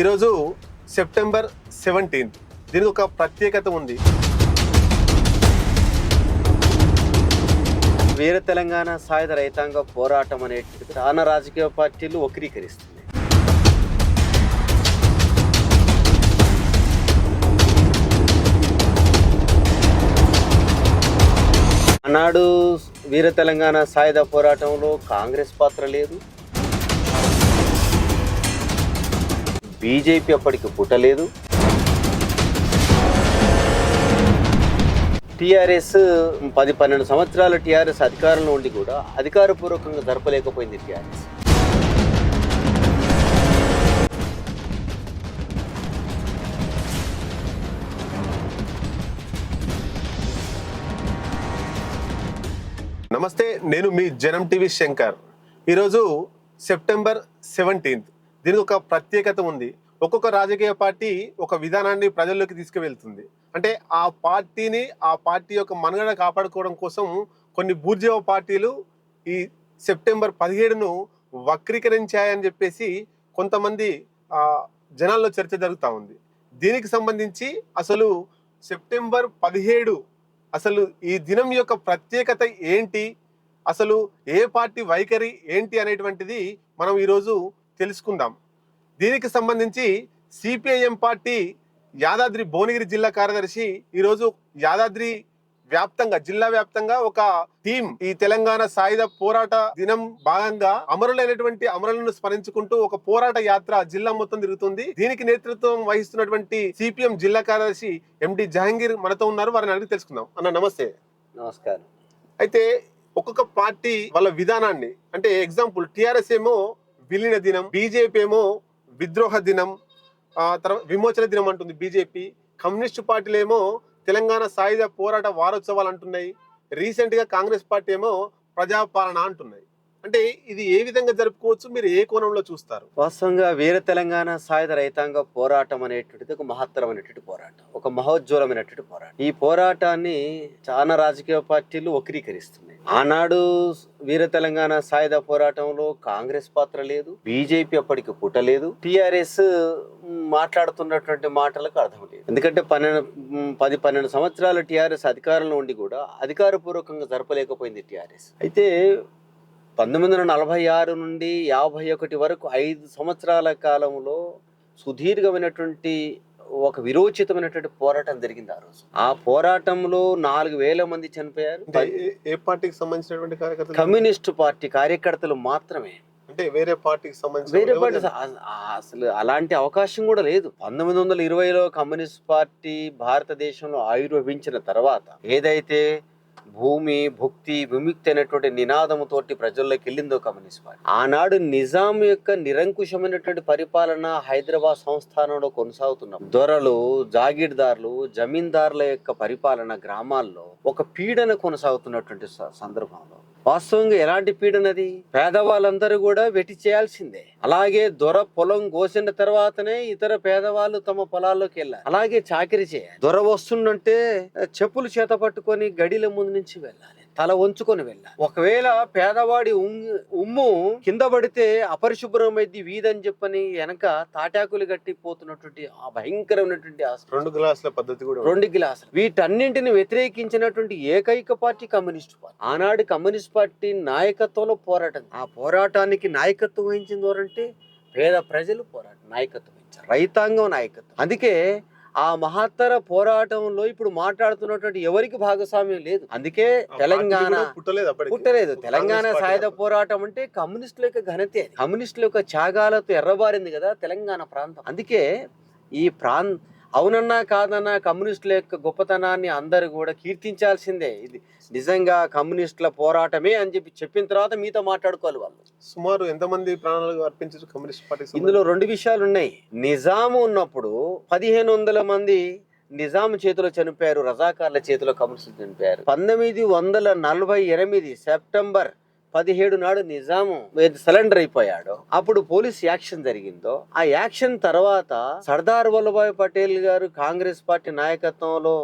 ఈరోజు September seventeenth. దీనికి ఒక ప్రత్యేకత ఉంది. వీర తెలంగాణ సాయుధ రైతాంగ పోరాటం అనేటిది చాలా రాజకీయ పార్టీలు వక్రీకరిస్తుంది ఆనాడు వీర తెలంగాణ సాయుధ పోరాటంలో కాంగ్రెస్ పాత్ర లేదు. బీజేపీ అప్పటికి పుట్టలేదు. టీఆర్ఎస్ పది పన్నెండు సంవత్సరాల టీఆర్ఎస్ అధికారంలో ఉండి కూడా అధికారపూర్వకంగా జరపలేకపోయింది టీఆర్ఎస్. నమస్తే నేను మీ జనం టీవీ శంకర్. ఈరోజు సెప్టెంబర్ సెవెంటీన్త్. దీనికి ఒక ప్రత్యేకత ఉంది. ఒక్కొక్క రాజకీయ పార్టీ ఒక విధానాన్ని ప్రజల్లోకి తీసుకువెళ్తుంది. అంటే ఆ పార్టీని ఆ పార్టీ యొక్క మనుగడ కాపాడుకోవడం కోసం కొన్ని బూర్జవ పార్టీలు ఈ సెప్టెంబర్ పదిహేడును వక్రీకరించాయని చెప్పేసి కొంతమంది జనాల్లో చర్చ జరుగుతూ ఉంది. దీనికి సంబంధించి అసలు సెప్టెంబర్ పదిహేడు అసలు ఈ దినం యొక్క ప్రత్యేకత ఏంటి? అసలు ఏ పార్టీ వైఖరి ఏంటి అనేటువంటిది మనం ఈరోజు తెలుసుకుందాం. దీనికి సంబంధించి సిపిఐఎం పార్టీ యాదాద్రి భువనగిరి జిల్లా కార్యదర్శి ఈరోజు యాదాద్రి వ్యాప్తంగా జిల్లా వ్యాప్తంగా ఒక టీం ఈ తెలంగాణ సాయుధ పోరాట దినం భాగంగా అమరులైనటువంటి అమరులను స్మరించుకుంటూ ఒక పోరాట యాత్ర జిల్లా మొత్తం తిరుగుతుంది. దీనికి నేతృత్వం వహిస్తున్నటువంటి సిపిఎం జిల్లా కార్యదర్శి ఎండి జహాంగీర్ మనతో ఉన్నారు. వారిని అడిగి తెలుసుకుందాం. అన్న నమస్తే. నమస్కారం. అయితే ఒక్కొక్క పార్టీ వాళ్ళ విధానాన్ని అంటే ఎగ్జాంపుల్ టిఆర్ఎస్ ఏమో విలీన దినం బీజేపీ ఏమో విద్రోహ దినం తర్వాత విమోచన దినం అంటుంది బీజేపీ. కమ్యూనిస్ట్ పార్టీలు ఏమో తెలంగాణ సాయుధ పోరాట వారోత్సవాలు అంటున్నాయి. రీసెంట్గా కాంగ్రెస్ పార్టీ ఏమో ప్రజాపాలన అంటున్నాయి. అంటే ఇది ఏ విధంగా జరుపుకోవచ్చు? మీరు ఏ కోణంలో చూస్తారు? వాస్తవంగా వీర తెలంగాణ సాయుధ రైతాంగ పోరాటం అనేటువంటిది ఒక మహత్తరమైనటువంటి పోరాటం ఒక మహోజ్వలమైనటువంటి పోరాటం. ఈ పోరాటాన్ని చాలా రాజకీయ పార్టీలు వక్రీకరిస్తున్నాయి. ఆనాడు వీర తెలంగాణ సాయుధ పోరాటంలో కాంగ్రెస్ పాత్ర లేదు బీజేపీ అప్పటికి పుట్టలేదు టిఆర్ఎస్ మాట్లాడుతున్నటువంటి మాటలకు అర్థం లేదు. ఎందుకంటే పన్నెండు పది పన్నెండు సంవత్సరాల టిఆర్ఎస్ అధికారంలో ఉండి కూడా అధికారపూర్వకంగా జరపలేకపోయింది టిఆర్ఎస్. అయితే పంతొమ్మిది వందల నలభై ఆరు నుండి యాభై ఒకటి వరకు ఐదు సంవత్సరాల కాలంలో సుదీర్ఘమైనటువంటి ఒక విరోచితమైనటువంటి పోరాటం జరిగింది ఆ రోజు. ఆ పోరాటంలో నాలుగు వేల మంది చనిపోయారు. ఏ- పార్టీకి సంబంధించినటువంటి కార్యకర్తలు? కమ్యూనిస్టు పార్టీ కార్యకర్తలు మాత్రమే. అంటే వేరే పార్టీకి సంబంధించిన వేరే పార్టీ అసలు అలాంటి అవకాశం కూడా లేదు. పంతొమ్మిది వందల ఇరవైలో కమ్యూనిస్ట్ పార్టీ భారతదేశంలో ఆవిర్భవించిన తర్వాత ఏదైతే భూమి భుక్తి విముక్తి అనేటువంటి నినాదముతోటి ప్రజల్లోకి వెళ్ళిందో కమ్యూనిస్ట్ పార్టీ. ఆనాడు నిజాం యొక్క నిరంకుశమైనటువంటి పరిపాలన హైదరాబాద్ సంస్థానంలో కొనసాగుతున్న దొరలు జాగీర్దారులు జమీందారుల యొక్క పరిపాలన గ్రామాల్లో ఒక పీడన కొనసాగుతున్నటువంటి సందర్భంలో. వాస్తవంగా ఎలాంటి పీడనది పేదవాళ్ళందరూ కూడా వెటి చేయాల్సిందే. అలాగే దొర పొలం కోసిన తర్వాతనే ఇతర పేదవాళ్ళు తమ పొలాల్లోకి వెళ్ళాలి. అలాగే చాకరీ చేయాలి. దొర వస్తుందంటే చెప్పులు చేత పట్టుకొని గడిల ముందు నుంచి వెళ్ళాలి తల వంచుకొని వెళ్ళాలి. ఒకవేళ పేదవాడి ఉమ్- ఉమ్ము కింద పడితే అపరిశుభ్రమైంది వీధని చెప్పని వెనక తాటాకులు కట్టి పోతున్నటువంటి ఆ భయంకరమైనటువంటి ఆ రెండు గ్లాసుల పద్ధతి కూడా. రెండు గ్లాసులు. వీటన్నింటిని వ్యతిరేకించినటువంటి ఏకైక పార్టీ కమ్యూనిస్ట్ పార్టీ. ఆనాడు కమ్యూనిస్ట్ పార్టీ నాయకత్వంలో పోరాటం. ఆ పోరాటానికి నాయకత్వం వహించింది ఎవరంటే పేద ప్రజలు పోరాటం నాయకత్వం వహించారు. రైతాంగం నాయకత్వం. అందుకే ఆ మహత్తర పోరాటంలో ఇప్పుడు మాట్లాడుతున్నటువంటి ఎవరికి భాగస్వామ్యం లేదు అందుకే తెలంగాణ పుట్టలేదు తెలంగాణ సాయుధ. పోరాటం అంటే కమ్యూనిస్టుల యొక్క ఘనతే. కమ్యూనిస్టుల యొక్క త్యాగాలతో ఎర్రబారింది కదా తెలంగాణ ప్రాంతం అందుకే ఈ ప్రాంత అవునన్నా కాదన్నా కమ్యూనిస్టుల యొక్క గొప్పతనాన్ని అందరూ కూడా కీర్తించాల్సిందే. ఇది నిజంగా కమ్యూనిస్టుల పోరాటమే అని చెప్పి చెప్పిన తర్వాత మీతో మాట్లాడుకోవాలి వాళ్ళు. సుమారు ఎంతమంది ప్రాణాలు అర్పించారు కమ్యూనిస్ట్ పార్టీ ఇందులో రెండు విషయాలు ఉన్నాయి. నిజాము ఉన్నప్పుడు పదిహేను వందల మంది నిజాం చేతిలో చనిపోయారు రజాకార్ల చేతిలో కమ్యూనిస్టులు చనిపోయారు. పంతొమ్మిది వందల నలభై ఎనిమిది సెప్టెంబర్ పదిహేడు నాడు నిజాము సరెండర్ అయిపోయాడు. అప్పుడు పోలీస్ యాక్షన్ జరిగిందో ఆ యాక్షన్ తర్వాత సర్దార్ వల్లభాయ్ పటేల్ గారు కాంగ్రెస్ పార్టీ నాయకత్వంలో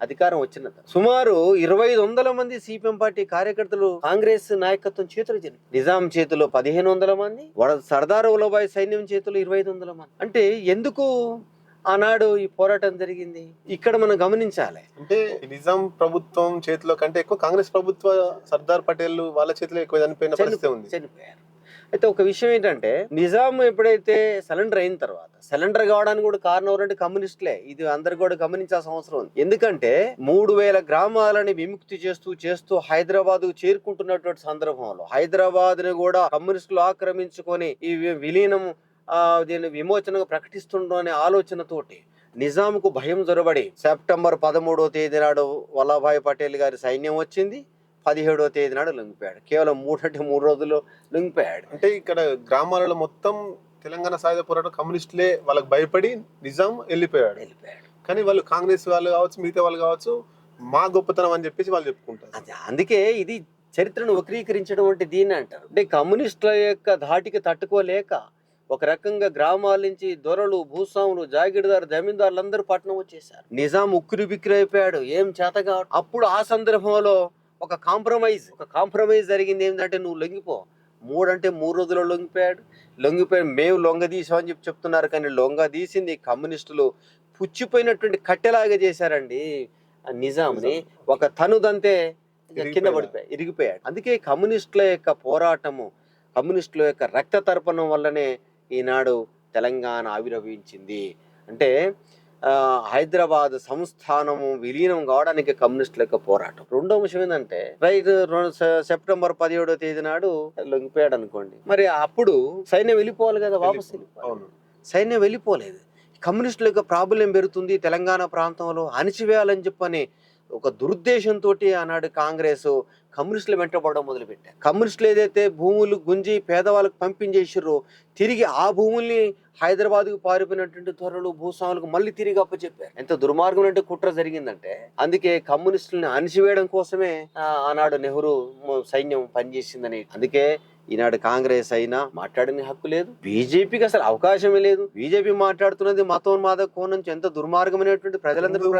అధికారం వచ్చిన సుమారు ఇరవై ఐదు వందల మంది సిపిఎం పార్టీ కార్యకర్తలు కాంగ్రెస్ నాయకత్వం చేతులు జరిగి నిజాం చేతిలో పదిహేను వందల మంది వడ సర్దార్ వల్లభాయ్ సైన్యం చేతిలో ఇరవై ఐదు వందల మంది. అంటే ఎందుకు ఆనాడు ఈ పోరాటం జరిగింది. ఇక్కడ మనం గమనించాలి. అంటే నిజాం ప్రభుత్వం చేతిలో కంటే ఎక్కువ కాంగ్రెస్ ప్రభుత్వ సర్దార్ పటేల్ వాళ్ళ చేతిలో ఎక్కువ చనిపోయిన పరిస్థితి ఉంది. చనిపోయారు. అయితే ఒక విషయం ఏంటంటే నిజాం ఎప్పుడైతే సరెండర్ అయిన తర్వాత సరెండర్ కావడానికి కూడా కారణం ఎవరంటే కమ్యూనిస్టులే. ఇది అందరు కూడా గమనించాల్సిన అవసరం ఉంది. ఎందుకంటే మూడు వేల గ్రామాలని విముక్తి చేస్తూ చేస్తూ హైదరాబాద్ చేరుకుంటున్నటువంటి సందర్భంలో హైదరాబాద్ని కూడా కమ్యూనిస్టులు ఆక్రమించుకొని ఈ విలీనం దీన్ని విమోచనగా ప్రకటిస్తుండడం అనే ఆలోచనతోటి నిజాంకు భయం జొరబడి సెప్టెంబర్ పదమూడవ తేదీ నాడు వల్లభాయ్ పటేల్ గారి సైన్యం వచ్చింది. పదిహేడవ తేదీ నాడు లొంగిపోయాడు. కేవలం మూడు అంటే మూడు రోజుల్లో లొంగిపోయాడు. అంటే ఇక్కడ గ్రామాలలో మొత్తం తెలంగాణ సాయుధ పోరాటం కమ్యూనిస్టులే వాళ్ళకి భయపడి నిజాం వెళ్ళిపోయాడు. వెళ్ళిపోయాడు. కానీ వాళ్ళు కాంగ్రెస్ వాళ్ళు కావచ్చు మిగతా వాళ్ళు కావచ్చు మా గొప్పతనం అని చెప్పేసి వాళ్ళు చెప్పుకుంటారు. అది అందుకే ఇది చరిత్రను వక్రీకరించడం అంటే దీన్ని అంటారు. అంటే కమ్యూనిస్టుల యొక్క ధాటికి తట్టుకోలేక ఒక రకంగా గ్రామాల నుంచి దొరలు భూస్వాములు జాగీరదారు జమీందారులు అందరూ పట్టణం వచ్చేసారు నిజాం ఉక్కిరి బిక్కిరి అయిపోయాడు. ఏం చేతగా? అప్పుడు ఆ సందర్భంలో ఒక కాంప్రమైజ్ ఒక కాంప్రమైజ్ జరిగింది ఏంటంటే నువ్వు లొంగిపో. మూడంటే మూడు రోజుల్లో లొంగిపోయాడు. లొంగిపోయి మేము లొంగదీసామని చెప్పి చెప్తున్నారు. కానీ లొంగ తీసింది కమ్యూనిస్టులు పుచ్చిపోయినటువంటి కట్టెలాగా చేశారండి. ఆ నిజాంని ఒక తనుదంతే కింద. పడిపోయాడు ఇరిగిపోయాడు. అందుకే కమ్యూనిస్టుల యొక్క పోరాటము కమ్యూనిస్టుల యొక్క రక్త తర్పణం వల్లనే ఈనాడు తెలంగాణ ఆవిర్భవించింది అంటే హైదరాబాద్ సంస్థానము విలీనం కావడానికి కమ్యూనిస్టుల యొక్క పోరాటం. రెండో అంశం ఏంటంటే సెప్టెంబర్ పదిహేడో తేదీ నాడు లొంగిపోయాడు అనుకోండి. మరి అప్పుడు సైన్యం వెళ్ళిపోవాలి కదా వాపస్ సైన్యం వెళ్ళిపోలేదు. కమ్యూనిస్టుల యొక్క ప్రాబల్యం పెరుగుతుంది తెలంగాణ ప్రాంతంలో. అణిచివేయాలని చెప్పని ఒక దురుద్దేశంతో ఆనాడు కాంగ్రెస్ కమ్యూనిస్టులు వెంటబడడం మొదలుపెట్టారు. కమ్యూనిస్టులు ఏదైతే భూములు గుంజి పేదవాళ్ళకు పంపించేసారో తిరిగి ఆ భూముల్ని హైదరాబాద్కు పారిపోయినటువంటి త్వరలు భూస్వాములకు మళ్ళీ తిరిగి అప్పచెప్పారు. ఎంత దుర్మార్గం అంటే కుట్ర జరిగిందంటే అందుకే కమ్యూనిస్టులను అణిచివేయడం కోసమే ఆనాడు నెహ్రూ సైన్యం పనిచేసిందని. అందుకే ఈనాడు కాంగ్రెస్ అయినా మాట్లాడని హక్కు లేదు. బీజేపీకి అసలు అవకాశమే లేదు. బీజేపీ మాట్లాడుతున్నది మతోన్మాద కోణం నుంచి ఎంత దుర్మార్గమైనటువంటి ప్రజలందరూ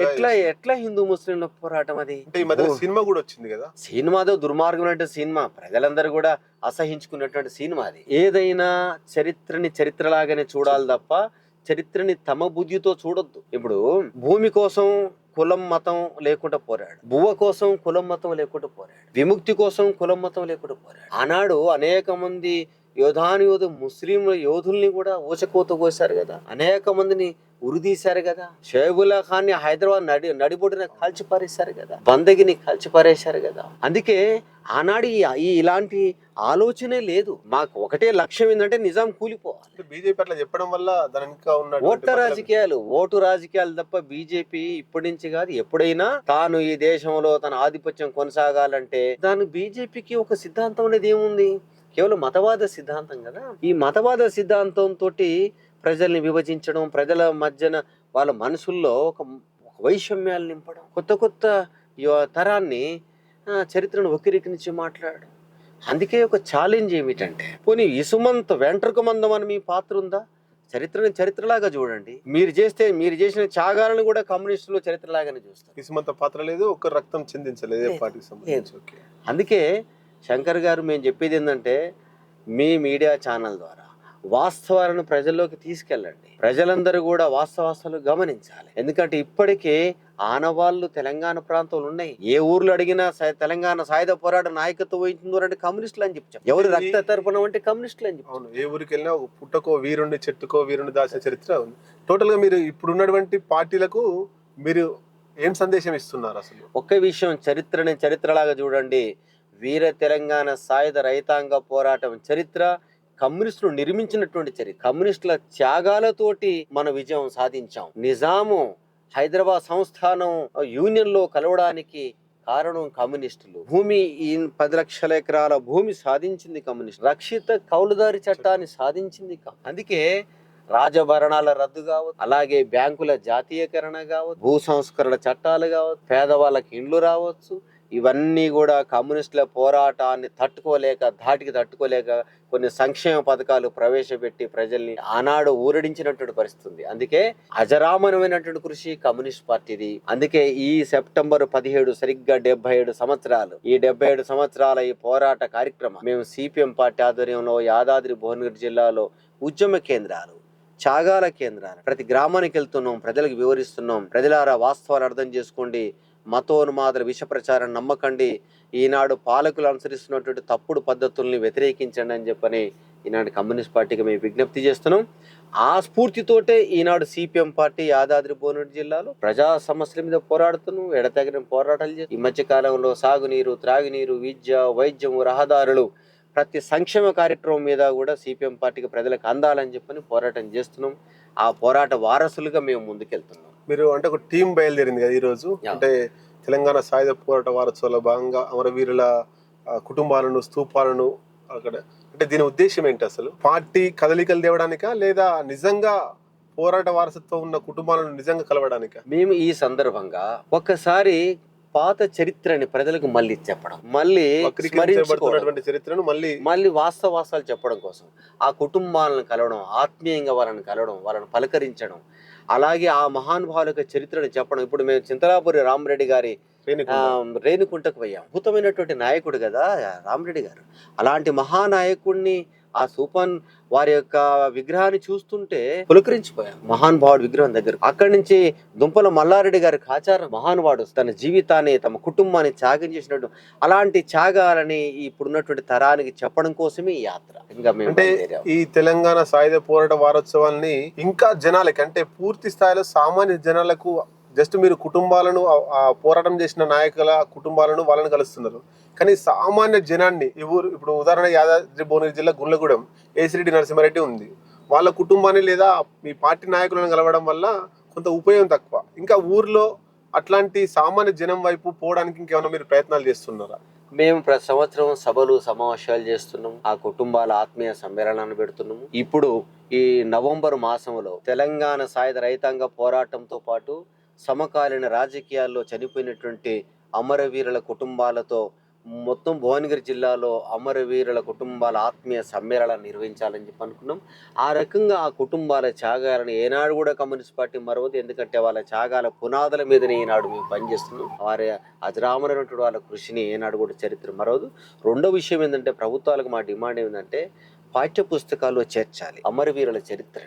ఎట్లా ఎట్లా హిందూ ముస్లింల పోరాటం అది. సినిమా కూడా వచ్చింది కదా? సినిమాదో దుర్మార్గమైనటువంటి సినిమా. ప్రజలందరూ కూడా అసహించుకున్నటువంటి సినిమా అది. ఏదైనా చరిత్రని చరిత్రలాగానే చూడాలి తప్ప చరిత్రని తమ బుద్ధితో చూడొద్దు. ఇప్పుడు భూమి కోసం కులం మతం లేకుండా పోరాడు. బువ్వ కోసం కులం మతం లేకుండా పోరాడు. విముక్తి కోసం కులం మతం లేకుండా పోరాడు. ఆనాడు అనేక మంది యోధానుయోధు ముస్లిం యోధుల్ని కూడా ఊచకోత కోసారు కదా. అనేక మందిని ఉరిదీశారు కదా. షేబుల్లా ఖాన్ని హైదరాబాద్ నడి నడిబొడిన కాల్చి పారేశారు కదా. బందగిని కాల్చి పారేశారు కదా. అందుకే ఆనాడు ఈ ఇలాంటి ఆలోచనే లేదు. మాకు ఒకటే లక్ష్యం ఏంటంటే నిజాం కూలిపోవాలి. బీజేపీ అట్లా చెప్పడం వల్ల ఇంకా ఉన్న రాజకీయాలు ఓటు రాజకీయాలు తప్ప బీజేపీ ఇప్పటి నుంచి కాదు ఎప్పుడైనా తాను ఈ దేశంలో తన ఆధిపత్యం కొనసాగాలంటే దాని బీజేపీకి ఒక సిద్ధాంతం అనేది ఏముంది? కేవలం మతవాద సిద్ధాంతం కదా. ఈ మతవాద సిద్ధాంతం తోటి ప్రజల్ని విభజించడం ప్రజల మధ్యన వాళ్ళ మనసుల్లో ఒక వైషమ్యాలు నింపడం కొత్త కొత్త తరాన్ని చరిత్రను వక్రీకరించి మాట్లాడడం. అందుకే ఒక ఛాలెంజ్ ఏమిటంటే పోనీ ఇసుమంత వెంట్రుక మందం అని మీ పాత్ర ఉందా? చరిత్రని చరిత్రలాగా చూడండి. మీరు చేస్తే మీరు చేసిన త్యాగాలను కూడా కమ్యూనిస్టులు చరిత్రలాగానే చూస్తారు. కిస్మంత పాత్ర లేదు ఒక రక్తం చిందించలేదు. పార్టీకి అందుకే శంకర్ గారు మేము చెప్పేది ఏంటంటే మీ మీడియా ఛానల్ ద్వారా వాస్తవాలను ప్రజల్లోకి తీసుకెళ్ళండి. ప్రజలందరూ కూడా వాస్తవాస్తాలు గమనించాలి. ఎందుకంటే ఇప్పటికే ఆనవాళ్ళు తెలంగాణ ప్రాంతంలో ఉన్నాయి. ఏ ఊర్లో అడిగినా తెలంగాణ సాయుధ పోరాట నాయకత్వం వహించింది అంటే కమ్యూనిస్టులు అని చెప్పి ఎవరు రక్త తర్పణం అంటే కమ్యూనిస్టులు అని చెప్పి అవును. ఏ ఊరికి వెళ్ళినా పుట్టకో వీరుండి చెట్టుకో వీరుండి దాచిన చరిత్ర ఉంది. టోటల్గా మీరు ఇప్పుడు ఉన్నటువంటి పార్టీలకు మీరు ఏం సందేశం ఇస్తున్నారు అసలు? ఒక్క విషయం చరిత్రని చరిత్రలాగా చూడండి. వీర తెలంగాణ సాయుధ రైతాంగ పోరాటం చరిత్ర కమ్యూనిస్టులు నిర్మించినటువంటి చరిత్ర కమ్యూనిస్టుల త్యాగాలతోటి మన విజయం సాధించాం. నిజాము హైదరాబాద్ సంస్థానం యూనియన్లో కలవడానికి కారణం కమ్యూనిస్టులు. భూమి ఈ పది లక్షల ఎకరాల భూమి సాధించింది కమ్యూనిస్ట్. రక్షిత కౌలుదారి చట్టాన్ని సాధించింది అందుకే రాజభరణాల రద్దు కావచ్చు అలాగే బ్యాంకుల జాతీయకరణ కావచ్చు భూ సంస్కరణ చట్టాలు కావచ్చు పేదవాళ్ళకి ఇండ్లు రావచ్చు. ఇవన్నీ కూడా కమ్యూనిస్టుల పోరాటాన్ని తట్టుకోలేక ధాటికి తట్టుకోలేక కొన్ని సంక్షేమ పథకాలు ప్రవేశపెట్టి ప్రజల్ని ఆనాడు ఊరడించినటువంటి పరిస్థితుంది అందుకే అజరామనమైనటువంటి కృషి కమ్యూనిస్ట్ పార్టీది. అందుకే ఈ సెప్టెంబర్ పదిహేడు సరిగ్గా డెబ్బై ఏడు సంవత్సరాలు. ఈ డెబ్బై ఏడు సంవత్సరాల ఈ పోరాట కార్యక్రమం మేము సిపిఎం పార్టీ ఆధ్వర్యంలో యాదాద్రి భువనగిరి జిల్లాలో ఉద్యమ కేంద్రాలు చాగాల కేంద్రాలు. ప్రతి గ్రామానికి వెళ్తున్నాం ప్రజలకు వివరిస్తున్నాం. ప్రజలారా వాస్తవాలు అర్థం చేసుకోండి. మతోన్మాదుల విష ప్రచారం నమ్మకండి. ఈనాడు పాలకులు అనుసరిస్తున్నటువంటి తప్పుడు పద్ధతుల్ని వ్యతిరేకించండి అని చెప్పని ఈనాడు కమ్యూనిస్ట్ పార్టీకి మేము విజ్ఞప్తి చేస్తున్నాం. ఆ స్ఫూర్తితోటే ఈనాడు సిపిఎం పార్టీ యాదాద్రి భువనగిరి జిల్లాలో ప్రజా సమస్యల మీద పోరాడుతున్నాం ఎడతగిన పోరాటాలు చేసి ఈ మధ్య కాలంలో సాగునీరు త్రాగునీరు విద్య వైద్యం రహదారులు ప్రతి సంక్షేమ కార్యక్రమం మీద కూడా సిపిఎం పార్టీకి ప్రజలకు అందాలని చెప్పని పోరాటం చేస్తున్నాం. ఆ పోరాట వారసులుగా మేము ముందుకెళ్తున్నాం. మీరు అంటే ఒక టీం బయలుదేరింది కదా ఈరోజు. అంటే తెలంగాణ సాయుధ పోరాట వారోత్సవాల భాగంగా అమరవీరుల కుటుంబాలను స్తూపాలను అక్కడ అంటే దీని ఉద్దేశం ఏంటి అసలు? పార్టీ కదలికలు తేవడానికా లేదా నిజంగా పోరాట వారసత్వం ఉన్న కుటుంబాలను నిజంగా కలవడానికా? మేము ఈ సందర్భంగా ఒక్కసారి పాత చరిత్రని ప్రజలకు మళ్ళీ చెప్పడం మళ్ళీ చరిత్రను మళ్ళీ మళ్ళీ వాస్తవాసాలు చెప్పడం కోసం ఆ కుటుంబాలను కలవడం ఆత్మీయంగా వాళ్ళని కలవడం వాళ్ళని పలకరించడం అలాగే ఆ మహానుభావుల యొక్క చరిత్రను చెప్పడం. ఇప్పుడు మేము చింతలాపురి రామరెడ్డి గారి. రేణుకుంటకు పోయాం. అద్భుతమైనటువంటి నాయకుడు కదా రామరెడ్డి గారు. అలాంటి మహానాయకుడిని ఆ సూపన్ వారి యొక్క విగ్రహాన్ని చూస్తుంటే పులకరించిపోయాం మహానుభావుడు విగ్రహం దగ్గర అక్కడి నుంచి దుంపల మల్లారెడ్డి గారి ఆచారం మహానుభావుడు తన జీవితాన్ని తమ కుటుంబాన్ని త్యాగం చేసినట్టు అలాంటి త్యాగాలని ఇప్పుడున్నటువంటి తరానికి చెప్పడం కోసమే ఈ యాత్ర. ఇంకా అంటే. ఈ తెలంగాణ సాయుధ పోరాట వారోత్సవాల్ని ఇంకా జనాలకి అంటే పూర్తి స్థాయిలో సామాన్య జనాలకు జస్ట్ మీరు కుటుంబాలను పోరాటం చేసిన నాయకుల కుటుంబాలను వాళ్ళని కలుస్తున్నారు. కానీ సామాన్య జనాన్ని ఈ ఊరు ఇప్పుడు ఉదాహరణ యాదాద్రి భువనగిరి జిల్లా గుండ్లగూడెం ఏసిరెడ్డి నరసింహారెడ్డి ఉంది. వాళ్ళ కుటుంబాన్ని లేదా మీ పార్టీ నాయకులను కలవడం వల్ల కొంత ఉపయోగం తక్కువ. ఇంకా ఊర్లో అట్లాంటి సామాన్య జనం వైపు పోవడానికి ఇంకేమైనా మీరు ప్రయత్నాలు చేస్తున్నారా? మేము ప్రతి సంవత్సరం సభలు సమావేశాలు చేస్తున్నాం. ఆ కుటుంబాల ఆత్మీయ సమ్మేళనాన్ని పెడుతున్నాము. ఇప్పుడు ఈ నవంబర్ మాసంలో తెలంగాణ సాయుధ రైతాంగ పోరాటంతో పాటు సమకాలీన రాజకీయాల్లో చనిపోయినటువంటి అమరవీరుల కుటుంబాలతో మొత్తం భువనగిరి జిల్లాలో అమరవీరుల కుటుంబాల ఆత్మీయ సమ్మేళనాలు నిర్వహించాలని చెప్పి అనుకున్నాం. ఆ రకంగా ఆ కుటుంబాల త్యాగాలను ఏనాడు కూడా కమ్యూనిస్ట్ పార్టీ మరవదు. ఎందుకంటే వాళ్ళ త్యాగాల పునాదుల మీదనే ఈనాడు మేము పనిచేస్తున్నాం. వారి అజరామరైనటువంటి వాళ్ళ కృషిని ఏనాడు కూడా చరిత్ర మరవదు. రెండో విషయం ఏంటంటే ప్రభుత్వాలకు మా డిమాండ్ ఏంటంటే పాఠ్య పుస్తకాల్లో చేర్చాలి. అమరవీరుల చరిత్ర.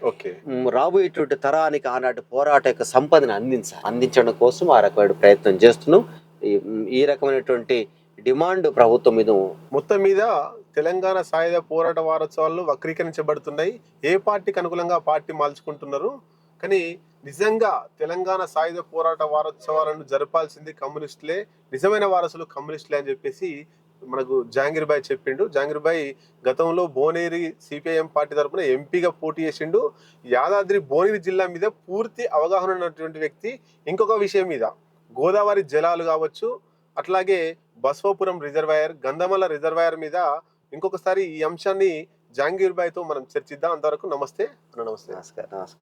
రాబోయేటువంటి తరానికి ఆనాటి పోరాట యొక్క సంపదను అందించాలి. అందించడం కోసం ఆ రకమైన ప్రయత్నం చేస్తున్నాం. ఈ రకమైనటువంటి డిమాండ్ ప్రభుత్వం మీద మొత్తం మీద తెలంగాణ సాయుధ పోరాట వారోత్సవాలు వక్రీకరించబడుతున్నాయి. ఏ పార్టీకి అనుకూలంగా పార్టీ మాల్చుకుంటున్నారు? కానీ నిజంగా తెలంగాణ సాయుధ పోరాట వారోత్సవాలను జరపాల్సింది కమ్యూనిస్టులే నిజమైన వారసులు కమ్యూనిస్టులే అని చెప్పేసి మనకు జాంగిర్బాయ్ చెప్పిండు. జాంగిర్బాయ్ గతంలో బోనేరి సిపిఐఎం పార్టీ తరఫున ఎంపీగా పోటీ చేసిండు. యాదాద్రి బోనేరి జిల్లా మీద పూర్తి అవగాహన ఉన్నటువంటి వ్యక్తి ఇంకొక విషయం మీద. గోదావరి జలాలు కావచ్చు అట్లాగే బస్వాపురం రిజర్వాయర్ గంధమల రిజర్వాయర్ మీద ఇంకొకసారి ఈ అంశాన్ని జహాంగీర్ బాయ్తో మనం చర్చిద్దాం. అంతవరకు నమస్తే. నమస్తే. నమస్కారం నమస్కారం.